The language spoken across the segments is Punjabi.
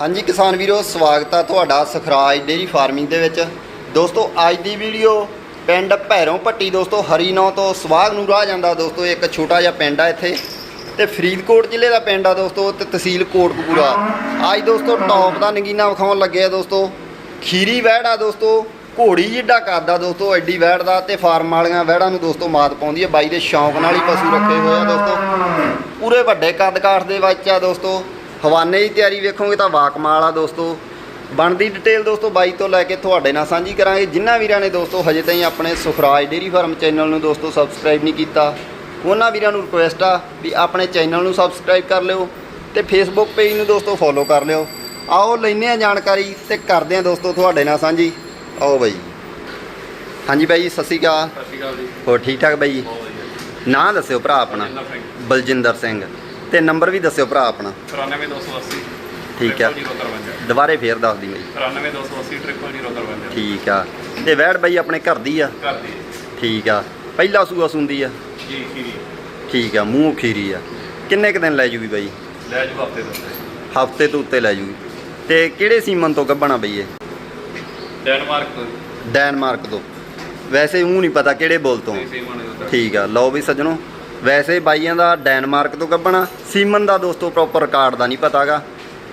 ਹਾਂਜੀ ਕਿਸਾਨ ਵੀਰੋ, ਸਵਾਗਤ ਆ ਤੁਹਾਡਾ ਸਖਰਾਜ ਡੇਰੀ ਫਾਰਮਿੰਗ ਦੇ ਵਿੱਚ। ਦੋਸਤੋ, ਅੱਜ ਦੀ ਵੀਡੀਓ ਪਿੰਡ ਭੈਰੋਂ ਪੱਟੀ ਦੋਸਤੋ ਹਰੀਨੌ ਤੋਂ ਸਵਾਗ ਨੂੰ ਰਾਹ ਜਾਂਦਾ। ਦੋਸਤੋ, ਇੱਕ ਛੋਟਾ ਜਿਹਾ ਪਿੰਡ ਆ ਇੱਥੇ ਤੇ ਫਰੀਦਕੋਟ ਜ਼ਿਲ੍ਹੇ ਦਾ ਪਿੰਡ ਆ, ਦੋਸਤੋ, ਤੇ ਤਹਿਸੀਲ ਕੋਟਕਪੂਰਾ। ਅੱਜ ਦੋਸਤੋ, ਟੌਪ ਦਾ ਨਗੀਨਾ ਵਿਖਾਉਣ ਲੱਗੇ ਆ, ਦੋਸਤੋ। ਖੀਰੀ ਵਹਿੜ ਆ, ਦੋਸਤੋ, ਘੋੜੀ ਜਿੱਡਾ ਕਰਦਾ, ਦੋਸਤੋ, ਐਡੀ ਵਹਿੜ ਦਾ ਤੇ ਫਾਰਮ ਵਾਲੀਆਂ ਵਹਿੜਾਂ ਨੂੰ, ਦੋਸਤੋ, ਮਾਤ ਪਾਉਂਦੀ ਹੈ ਬਾਈ ਦੇ ਸ਼ੌਂਕ ਨਾਲ ਹੀ ਪਸ਼ੂ ਰੱਖੇ ਹੋਏ ਆ, ਦੋਸਤੋ। ਪੂਰੇ ਵੱਡੇ ਕੱਦ ਕਾਠ ਦੇ ਵਿੱਚ ਆ, ਦੋਸਤੋ। ਹਵਾਨੇ ਦੀ ਤਿਆਰੀ ਵੇਖੋਗੇ ਤਾਂ ਵਾਕਮਾਲ ਆ ਦੋਸਤੋ। ਬਣਦੀ ਡਿਟੇਲ ਦੋਸਤੋ ਬਾਈ ਤੋਂ ਲੈ ਕੇ ਤੁਹਾਡੇ ਨਾਲ ਸਾਂਝੀ ਕਰਾਂਗੇ। ਜਿਨ੍ਹਾਂ ਵੀਰਾਂ ਨੇ ਦੋਸਤੋ ਹਜੇ ਤਾਈਂ ਆਪਣੇ ਸੁਖਰਾਜ ਡੇਰੀ ਫਾਰਮ ਚੈਨਲ ਨੂੰ ਦੋਸਤੋ ਸਬਸਕ੍ਰਾਈਬ ਨਹੀਂ ਕੀਤਾ ਉਹਨਾਂ ਵੀਰਾਂ ਨੂੰ ਰਿਕੁਐਸਟ ਆ ਵੀ ਆਪਣੇ ਚੈਨਲ ਨੂੰ ਸਬਸਕ੍ਰਾਈਬ ਕਰ ਲਿਓ ਤੇ ਫੇਸਬੁੱਕ ਪੇਜ ਨੂੰ ਦੋਸਤੋ ਫੋਲੋ ਕਰ ਲਿਓ। ਆਓ ਲੈਨੇ ਆ ਜਾਣਕਾਰੀ ਤੇ ਕਰਦੇ ਆ ਦੋਸਤੋ ਤੁਹਾਡੇ ਨਾਲ ਸਾਂਝੀ। ਆਓ ਬਾਈ। ਹਾਂਜੀ ਬਾਈ ਸਤਿ ਸ਼੍ਰੀ ਅਕਾਲ। ਸਤਿ ਸ਼੍ਰੀ ਅਕਾਲ ਜੀ। ਹੋਰ ਠੀਕ ਠਾਕ ਬਾਈ? ਨਾਂ ਦੱਸਿਓ ਭਰਾ ਆਪਣਾ। ਬਲਜਿੰਦਰ ਸਿੰਘ। ਤੇ ਨੰਬਰ ਵੀ ਦੱਸਿਓ ਭਰਾ ਆਪਣਾ। 93280 ਠੀਕ ਆ। 0053 ਦੁਬਾਰੇ ਫੇਰ ਦੱਸ ਦੀ ਬਾਈ 93280 0053 ਠੀਕ ਆ। ਤੇ ਵੈੜ ਬਾਈ ਆਪਣੇ ਘਰ ਦੀ ਆ? ਘਰ ਦੀ ਠੀਕ ਆ। ਪਹਿਲਾ ਸੂਆ ਸੁੰਦੀ ਆ? ਜੀ ਖੀਰੀ। ਠੀਕ ਆ ਮੂੰਹ ਖੀਰੀ ਆ। ਕਿੰਨੇ ਕ ਦਿਨ ਲੈ ਜੂਗੀ ਬਾਈ? ਲੈ ਜੂ ਹਫ਼ਤੇ ਦੱਸੇ ਹਫ਼ਤੇ ਤੋਂ ਉੱਤੇ ਲੈ ਜੂਗੀ। ਤੇ ਕਿਹੜੇ ਸੀਮਨ ਤੋਂ ਗੱਬਣਾ ਬਈ ਇਹ? ਡੈਨਮਾਰਕ ਤੋਂ। ਡੈਨਮਾਰਕ ਤੋਂ। ਵੈਸੇ ਉਹ ਨਹੀਂ ਪਤਾ ਕਿਹੜੇ ਬੋਲ ਤੋਂ। ਠੀਕ ਆ ਲਓ ਵੀ ਸੱਜਣੋ। ਵੈਸੇ ਬਾਈਆਂ ਦਾ ਡੈਨਮਾਰਕ ਤੋਂ ਗੱਬਣਾ ਸੀਮਨ ਦਾ ਦੋਸਤੋ ਪ੍ਰੋਪਰ ਰਿਕਾਰਡ ਦਾ ਨਹੀਂ ਪਤਾਗਾ।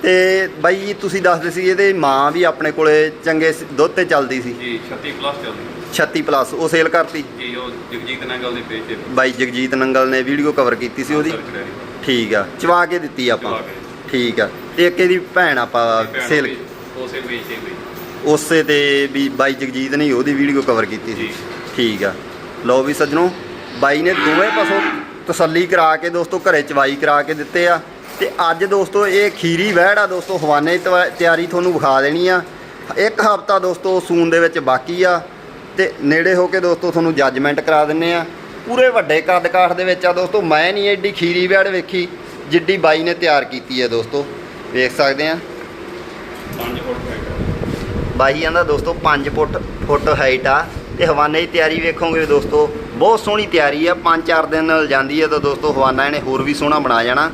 ਤੇ ਬਾਈ ਤੁਸੀਂ ਦੱਸਦੇ ਸੀ ਇਹਦੇ ਮਾਂ ਵੀ ਆਪਣੇ ਕੋਲੇ ਚੰਗੇ ਦੁੱਧ ਤੇ ਚੱਲਦੀ ਸੀ। ਜੀ 36 ਪਲੱਸ ਚੱਲਦੀ। 36 ਪਲੱਸ ਉਹ ਸੇਲ ਕਰਤੀ। ਜੀ ਉਹ ਜਗਜੀਤ ਨੰਗਲ ਦੇ ਪੇਜ ਤੇ। ਬਾਈ ਜਗਜੀਤ ਨੰਗਲ ਨੇ ਵੀਡੀਓ ਕਵਰ ਕੀਤੀ ਸੀ ਉਹਦੀ। ਠੀਕ ਆ ਚਵਾ ਕੇ ਦਿੱਤੀ ਆਪਾਂ। ਠੀਕ ਆ ਤੇ ਇੱਕ ਇਹਦੀ ਭੈਣ ਆਪਾਂ ਸੇਲ ਉਸੇ ਗਈ ਉਸੇ ਤੇ ਵੀ ਬਾਈ ਜਗਜੀਤ ਨੇ ਉਹਦੀ ਵੀਡੀਓ ਕਵਰ ਕੀਤੀ ਸੀ। ਠੀਕ ਆ। ਲਓ ਵੀ ਸੱਜਣੋ ਬਾਈ ਨੇ ਦੋਵੇਂ ਪਾਸੋਂ ਤਸੱਲੀ ਕਰਾ ਕੇ ਦੋਸਤੋ ਘਰੇ ਚਵਾਈ ਕਰਾ ਕੇ ਦਿੱਤੇ ਆ। ਤੇ ਅੱਜ ਦੋਸਤੋ ਇਹ ਖੀਰੀ ਵਹਿੜ ਆ ਦੋਸਤੋ ਹਵਾਨੇ ਤਿਆਰੀ ਤੁਹਾਨੂੰ ਵਿਖਾ ਦੇਣੀ ਆ। ਇੱਕ ਹਫਤਾ ਦੋਸਤੋ ਸੂਨ ਦੇ ਵਿੱਚ ਬਾਕੀ ਆ। ਤੇ ਨੇੜੇ ਹੋ ਕੇ ਦੋਸਤੋ ਤੁਹਾਨੂੰ ਜੱਜਮੈਂਟ ਕਰਾ ਦਿੰਨੇ ਆ। ਪੂਰੇ ਵੱਡੇ ਕੱਦ ਕਾਠ ਦੇ ਵਿੱਚ ਆ ਦੋਸਤੋ ਮੈਂ ਨਹੀਂ ਐਡੀ ਖੀਰੀ ਵਹਿੜ ਵੇਖੀ ਜਿੱਡੀ ਬਾਈ ਨੇ ਤਿਆਰ ਕੀਤੀ ਹੈ ਦੋਸਤੋ। ਵੇਖ ਸਕਦੇ ਆ। 5 ਫੁੱਟ ਹੈਗਾ ਬਾਈ ਕਹਿੰਦਾ ਦੋਸਤੋ 5 ਫੁੱਟ ਫੁੱਟ ਹਾਈਟ ਆ। ਤੇ ਹਵਾਨੇ ਦੀ ਤਿਆਰੀ ਵੇਖੋਗੇ ਦੋਸਤੋ ਬਹੁਤ ਸੋਹਣੀ ਤਿਆਰੀ ਆ 5-4 ਦਿਨ ਨਾਲ ਜਾਂਦੀ ਹੈ ਤਾਂ ਦੋਸਤੋ ਹਵਾਨਾ ਇਹਨੇ ਹੋਰ ਵੀ ਸੋਹਣਾ ਬਣਾ ਜਾਣਾ।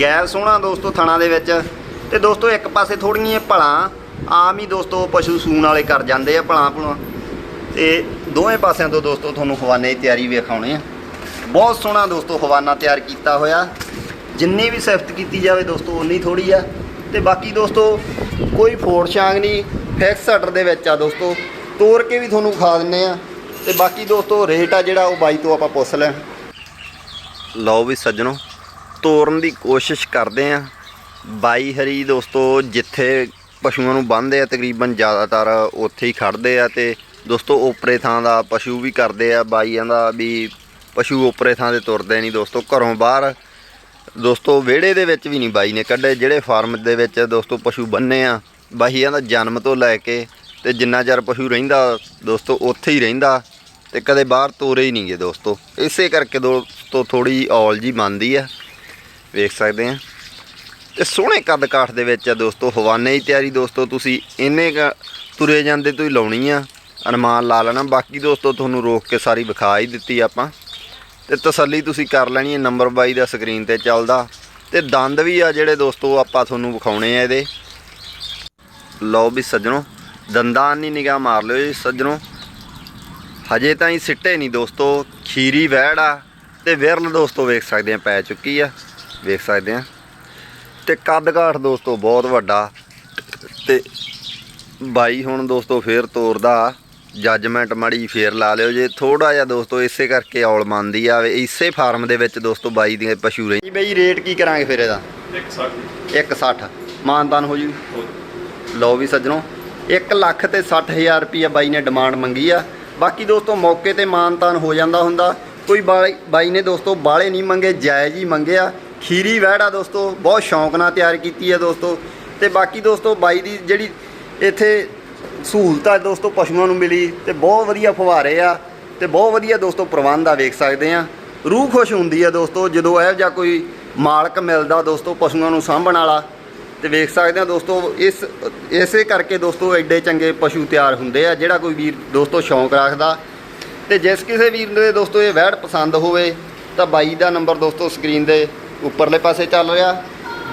ਗੈਰ ਸੋਹਣਾ ਦੋਸਤੋ ਥਣਾ ਦੇ ਵਿੱਚ। ਤੇ ਦੋਸਤੋ ਇੱਕ ਪਾਸੇ ਥੋੜੀਆਂ ਭਲਾਂ, ਆਮ ਹੀ ਦੋਸਤੋ ਪਸ਼ੂ ਸੂਣ ਵਾਲੇ ਕਰ ਜਾਂਦੇ ਆ ਭਲਾਂ ਭਲਾਂ। ਤੇ ਦੋਵੇਂ ਪਾਸਿਆਂ ਤੋਂ ਦੋਸਤੋ ਤੁਹਾਨੂੰ ਹਵਾਨੇ ਦੀ ਤਿਆਰੀ ਵਿਖਾਉਣੇ ਆ। ਬਹੁਤ ਸੋਹਣਾ ਦੋਸਤੋ ਹਵਾਨਾ ਤਿਆਰ ਕੀਤਾ ਹੋਇਆ। ਜਿੰਨੀ ਵੀ ਸਿਫਤ ਕੀਤੀ ਜਾਵੇ ਦੋਸਤੋ ਉਨੀ ਥੋੜੀ ਆ। ਤੇ ਬਾਕੀ ਦੋਸਤੋ ਕੋਈ ਫੋੜ ਛਾਂਗ ਨਹੀਂ, ਫਿਕਸ ਸਟਰ ਦੇ ਵਿੱਚ ਆ ਦੋਸਤੋ। ਤੋੜ ਕੇ ਵੀ ਤੁਹਾਨੂੰ ਖਾ ਦਿੰਨੇ ਆ। ਤੇ ਬਾਕੀ ਦੋਸਤੋ ਰੇਟ ਆ ਜਿਹੜਾ, ਉਹ ਬਾਈ ਤੋਂ ਆਪਾਂ ਪੁੱਛ ਲੈ ਲਓ ਵੀ ਸੱਜਣੋ ਤੋੜਨ ਦੀ ਕੋਸ਼ਿਸ਼ ਕਰਦੇ ਆ। ਬਾਈ ਹਰੀ ਦੋਸਤੋ, ਜਿੱਥੇ ਪਸ਼ੂਆਂ ਨੂੰ ਬੰਨ੍ਹਦੇ ਆ, ਤਕਰੀਬਨ ਜ਼ਿਆਦਾਤਰ ਉੱਥੇ ਹੀ ਖੜਦੇ ਆ ਤੇ ਦੋਸਤੋ ਓਪਰੇ ਥਾਂ ਦਾ ਪਸ਼ੂ ਵੀ ਕਰਦੇ ਆ। ਬਾਈਆਂ ਦਾ ਵੀ ਪਸ਼ੂ ਓਪਰੇ ਥਾਂ 'ਤੇ ਤੁਰਦੇ ਨਹੀਂ ਦੋਸਤੋ, ਘਰੋਂ ਬਾਹਰ। ਦੋਸਤੋ, ਵਿਹੜੇ ਦੇ ਵਿੱਚ ਵੀ ਨਹੀਂ ਬਾਈ ਨੇ ਕੱਢੇ, ਜਿਹੜੇ ਫਾਰਮ ਦੇ ਵਿੱਚ ਦੋਸਤੋ ਪਸ਼ੂ ਬੰਨੇ ਆ, ਬਾਈਆਂ ਦਾ ਜਨਮ ਤੋਂ ਲੈ ਕੇ ਤੇ ਜਿੰਨਾ ਚਿਰ ਪਸ਼ੂ ਰਹਿੰਦਾ, ਦੋਸਤੋ, ਉੱਥੇ ਹੀ ਰਹਿੰਦਾ। ਤੇ ਕਦੇ ਬਾਹਰ ਤੋਰੇ ਹੀ ਨਹੀਂਗੇ ਦੋਸਤੋ। ਇਸੇ ਕਰਕੇ ਦੋਸਤੋ ਥੋੜੀ ਔਲ ਜੀ ਮੰਨਦੀ ਆ। ਵੇਖ ਸਕਦੇ ਆ। ਤੇ ਸੋਹਣੇ ਕੱਦ ਕਾਠ ਦੇ ਵਿੱਚ ਆ ਦੋਸਤੋ, ਹਵਾਨੇ ਦੀ ਤਿਆਰੀ ਦੋਸਤੋ, ਤੁਸੀਂ ਇੰਨੇ ਕੁ ਤੁਰੇ ਜਾਂਦੇ ਤੋਂ ਹੀ ਲਾਉਣੀ ਆ। ਅਨੁਮਾਨ ਲਾ ਲੈਣਾ। ਬਾਕੀ ਦੋਸਤੋ ਤੁਹਾਨੂੰ ਰੋਕ ਕੇ ਸਾਰੀ ਵਿਖਾ ਹੀ ਦਿੱਤੀ ਆਪਾਂ। ਤੇ ਤਸੱਲੀ ਤੁਸੀਂ ਕਰ ਲੈਣੀ ਹੈ ਨੰਬਰ 22 ਦਾ ਸਕਰੀਨ ਤੇ ਚੱਲਦਾ। ਤੇ ਦੰਦ ਵੀ ਆ ਜਿਹੜੇ ਦੋਸਤੋ ਆਪਾਂ ਤੁਹਾਨੂੰ ਵਿਖਾਉਣੇ ਆ ਇਹਦੇ। ਲਓ ਵੀ ਸੱਜਣੋ, ਦੰਦਾਂ ਦੀ ਨਿਗਾਹ ਮਾਰ ਲਿਓ ਜੀ ਸੱਜਣੋ। ਹਜੇ ਤਾਂ ਹੀ ਸਿੱਟੇ ਨਹੀਂ ਦੋਸਤੋ ਖੀਰੀ ਵਹਿੜ ਆ ਤੇ ਵਿਰਲ ਦੋਸਤੋ ਵੇਖ ਸਕਦੇ ਆ ਪੈ ਚੁੱਕੀ ਆ ਵੇਖ ਸਕਦੇ ਆ। ਤੇ ਕੱਦ ਕਾਠ ਦੋਸਤੋ ਬਹੁਤ ਵੱਡਾ ਤੇ ਬਾਈ ਹੁਣ ਦੋਸਤੋ ਫੇਰ ਤੋਰਦਾ ਜੱਜਮੈਂਟ ਮਾੜੀ ਫੇਰ ਲਾ ਲਿਓ ਜੇ ਥੋੜਾ ਜਿਹਾ ਦੋਸਤੋ ਇਸੇ ਕਰਕੇ ਔਲ ਮੰਨਦੀ ਆ ਇਸੇ ਫਾਰਮ ਦੇ ਵਿੱਚ ਦੋਸਤੋ ਬਾਈ ਦੇ ਪਸ਼ੂ ਰਹੀ ਬਈ ਰੇਟ ਕੀ ਕਰਾਂਗੇ ਫਿਰ ਇਹਦਾ? 160 160 ਮਾਨਦਾਨ ਹੋ ਜੂ। ਲਓ ਵੀ ਸੱਜਣੋ 1 ਲੱਖ ਤੇ 60000 ਰੁਪਈਆ ਬਾਈ ਨੇ ਡਿਮਾਂਡ ਮੰਗੀ ਆ। ਬਾਕੀ ਦੋਸਤੋ ਮੌਕੇ ਤੇ ਮਾਨਤਾਨ ਹੋ ਜਾਂਦਾ ਹੁੰਦਾ। ਕੋਈ ਬਾਈ ਬਾਈ ਨੇ ਦੋਸਤੋ ਬਾਲੇ ਨਹੀਂ ਮੰਗੇ, ਜਾਇਜ਼ ਹੀ ਮੰਗਿਆ ਖੀਰੀ ਵਹਿੜਾ ਦੋਸਤੋ, ਬਹੁਤ ਸ਼ੌਂਕ ਨਾਲ ਤਿਆਰ ਕੀਤੀ ਹੈ ਦੋਸਤੋ। ਤੇ ਬਾਕੀ ਦੋਸਤੋ ਬਾਈ ਦੀ ਜਿਹੜੀ ਇੱਥੇ ਸਹੂਲਤਾਂ ਦੋਸਤੋ ਪਸ਼ੂਆਂ ਨੂੰ ਮਿਲੀ ਤੇ ਬਹੁਤ ਵਧੀਆ ਫੁਹਾਰੇ ਆ ਤੇ ਬਹੁਤ ਵਧੀਆ ਦੋਸਤੋ ਪ੍ਰਬੰਧ ਆ, ਵੇਖ ਸਕਦੇ ਆ। ਰੂਹ ਖੁਸ਼ ਹੁੰਦੀ ਆ ਦੋਸਤੋ, ਜਦੋਂ ਇਹੋ ਜਿਹਾ ਕੋਈ ਮਾਲਕ ਮਿਲਦਾ ਦੋਸਤੋ ਪਸ਼ੂਆਂ ਨੂੰ ਸਾਂਭਣ ਵਾਲਾ। ਤੇ ਵੇਖ ਸਕਦੇ ਆ ਦੋਸਤੋ, ਇਸ, ਇਸੇ ਕਰਕੇ ਦੋਸਤੋ ਐਡੇ ਚੰਗੇ ਪਸ਼ੂ ਤਿਆਰ ਹੁੰਦੇ ਆ, ਜਿਹੜਾ ਕੋਈ ਵੀਰ ਦੋਸਤੋ ਸ਼ੌਂਕ ਰੱਖਦਾ। ਤੇ ਜਿਸ ਕਿਸੇ ਵੀਰ ਦੇ ਦੋਸਤੋ ਇਹ ਵੈੜ ਪਸੰਦ ਹੋਵੇ, ਤਾਂ ਬਾਈ ਦਾ ਨੰਬਰ ਦੋਸਤੋ ਸਕਰੀਨ ਦੇ ਉੱਪਰਲੇ ਪਾਸੇ ਚੱਲ ਰਿਹਾ।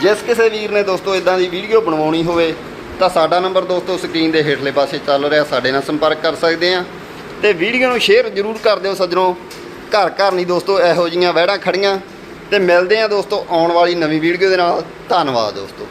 ਜਿਸ ਕਿਸੇ ਵੀਰ ਨੇ ਦੋਸਤੋ ਇਦਾਂ ਦੀ ਵੀਡੀਓ ਬਣਵਾਉਣੀ ਹੋਵੇ, ਤਾਂ ਸਾਡਾ ਨੰਬਰ ਦੋਸਤੋ ਸਕਰੀਨ ਦੇ ਹੇਠਲੇ ਪਾਸੇ ਚੱਲ ਰਿਹਾ, ਸਾਡੇ ਨਾਲ ਸੰਪਰਕ ਕਰ ਸਕਦੇ ਆ। ਤੇ ਵੀਡੀਓ ਨੂੰ ਸ਼ੇਅਰ ਜ਼ਰੂਰ ਕਰ ਦਿਓ ਸੱਜਣੋ, ਘਰ ਘਰ ਨਹੀਂ ਦੋਸਤੋ ਇਹੋ ਜੀਆਂ ਵਹਿੜਾਂ ਖੜੀਆਂ। ਤੇ ਮਿਲਦੇ ਆ ਦੋਸਤੋ ਆਉਣ ਵਾਲੀ ਨਵੀਂ ਵੀਡੀਓ ਦੇ ਨਾਲ। ਧੰਨਵਾਦ ਦੋਸਤੋ।